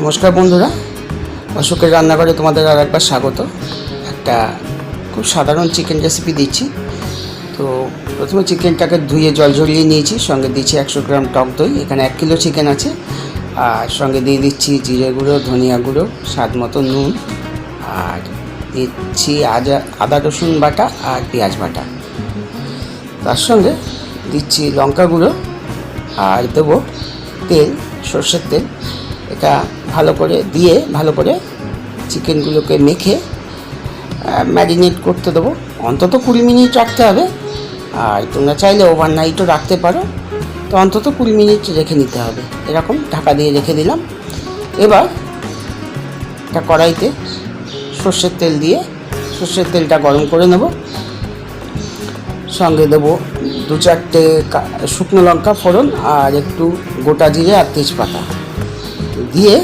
নমস্কার বন্ধুরা, অশোকের রান্নাঘরে তোমাদের আর একবার স্বাগত। একটা খুব সাধারণ চিকেন রেসিপি দিচ্ছি। তো প্রথমে চিকেনটাকে ধুয়ে জল ঝরিয়ে নিয়েছি, সঙ্গে দিচ্ছি একশো গ্রাম টক দই, এখানে এক কিলো চিকেন আছে। আর সঙ্গে দিয়ে দিচ্ছি জিরে গুঁড়ো, ধনিয়া গুঁড়ো, স্বাদ মতো নুন। আর দিচ্ছি আদা আদা, রসুন বাটা আর পেঁয়াজ বাটা। তার সঙ্গে দিচ্ছি লঙ্কা গুঁড়ো। আর দেবো তেল, সর্ষের তেল। এটা ভালো করে দিয়ে, ভালো করে চিকেনগুলোকে মেখে ম্যারিনেট করতে দেবো। অন্তত কুড়ি মিনিট রাখতে হবে। আর তোমরা চাইলে ওভারনাইটও রাখতে পারো। তো অন্তত কুড়ি মিনিট রেখে নিতে হবে। এরকম ঢাকা দিয়ে রেখে দিলাম। এবার একটা কড়াইতে সর্ষের তেল দিয়ে, সর্ষের তেলটা গরম করে নেব। সঙ্গে দেবো দু চারটে শুকনো লঙ্কা ফোড়ন আর একটু গোটা জিরে আর তেজপাতা। দিয়ে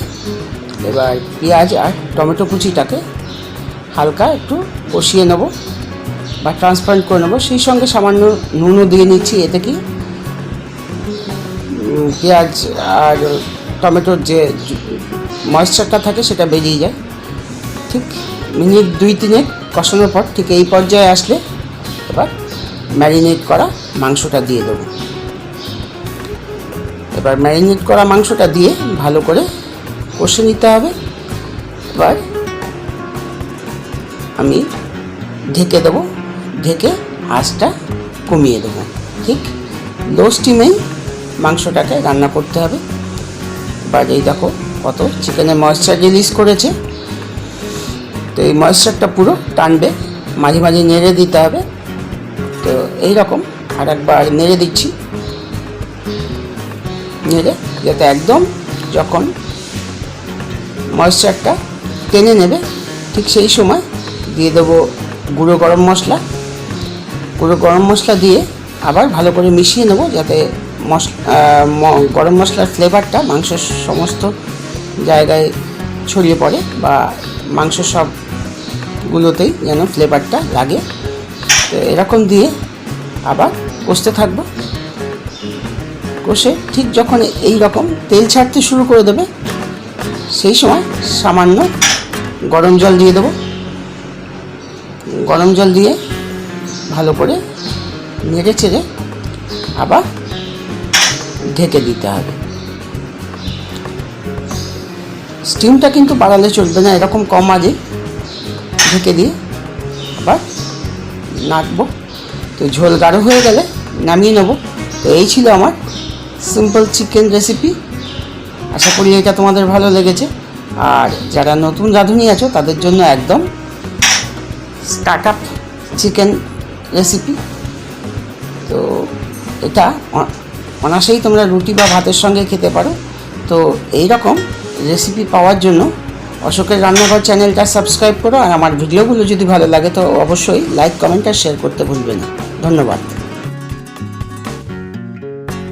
এবার পেঁয়াজ আর টমেটো কুচিটাকে হালকা একটু কষিয়ে নেব বা ট্রান্সপারেন্ট করে নেব। সেই সঙ্গে সামান্য নুনও দিয়ে নিচ্ছি। এতে কি পেঁয়াজ আর টমেটোর যে ময়েশ্চারটা থাকে সেটা বেরিয়ে যায়। ঠিক মিনিট দুই তিনেক কষানোর পর ঠিক এই পর্যায়ে আসলে এবার ম্যারিনেট করা মাংসটা দিয়ে দেবো। এবার ম্যারিনেট করা মাংসটা দিয়ে ভালো করে কষে নিতে হবে। এবার আমি ঢেকে দেবো। ঢেকে আঁচটা কমিয়ে দেবো। ঠিক লো স্টিমেই মাংসটাকে রান্না করতে হবে। এবার এই দেখো কত চিকেনের ময়েশ্চার রিলিজ করেছে। তো এই ময়েশ্চারটা পুরো টানবে, মাঝে মাঝে নেড়ে দিতে হবে। তো এই রকম আর একবার নেড়ে দিচ্ছি। নেড়ে, যাতে একদম যখন ময়েশ্চারটা টেনে নেবে, ঠিক সেই সময় দিয়ে দেবো গুঁড়ো গরম মশলা। গুঁড়ো গরম মশলা দিয়ে আবার ভালো করে মিশিয়ে নেব, যাতে মশলা গরম মশলার ফ্লেভারটা মাংসের সমস্ত জায়গায় ছড়িয়ে পড়ে বা মাংস সবগুলোতেই যেন ফ্লেভারটা লাগে। তো এরকম দিয়ে আবার কষতে থাকব। কষে ঠিক যখন এই রকম তেল ছাড়তে শুরু করে দেবে, সেই সময় সামান্য গরম জল দিয়ে দেবো। গরম জল দিয়ে ভালো করে নেড়ে চেড়ে আবার ঢেকে দিতে হবে। স্টিমটা কিন্তু বাড়ালে চলবে না, এরকম কম আজে ঢেকে দিয়ে আবার নাড়বো। তো ঝোল গাঢ় হয়ে গেলে নামিয়ে নেব। তো এই ছিল আমার সিম্পল চিকেন রেসিপি আশা করি এটা তোমাদের ভালো লেগেছে। আর যারা নতুন রাঁধুনি আছো, তাদের জন্য একদম স্টার্ট আপ চিকেন রেসিপি তো এটা অ- অনায়াসেই তোমরা রুটি বা ভাতের সঙ্গে খেতে পারো। তো এই রকম রেসিপি পাওয়ার জন্য অশোকের রান্নাঘর চ্যানেলটা সাবস্ক্রাইব করো। আর আমার ভিডিওগুলো যদি ভালো লাগে, তো অবশ্যই লাইক কমেন্ট আর শেয়ার করতে ভুলবে না। ধন্যবাদ।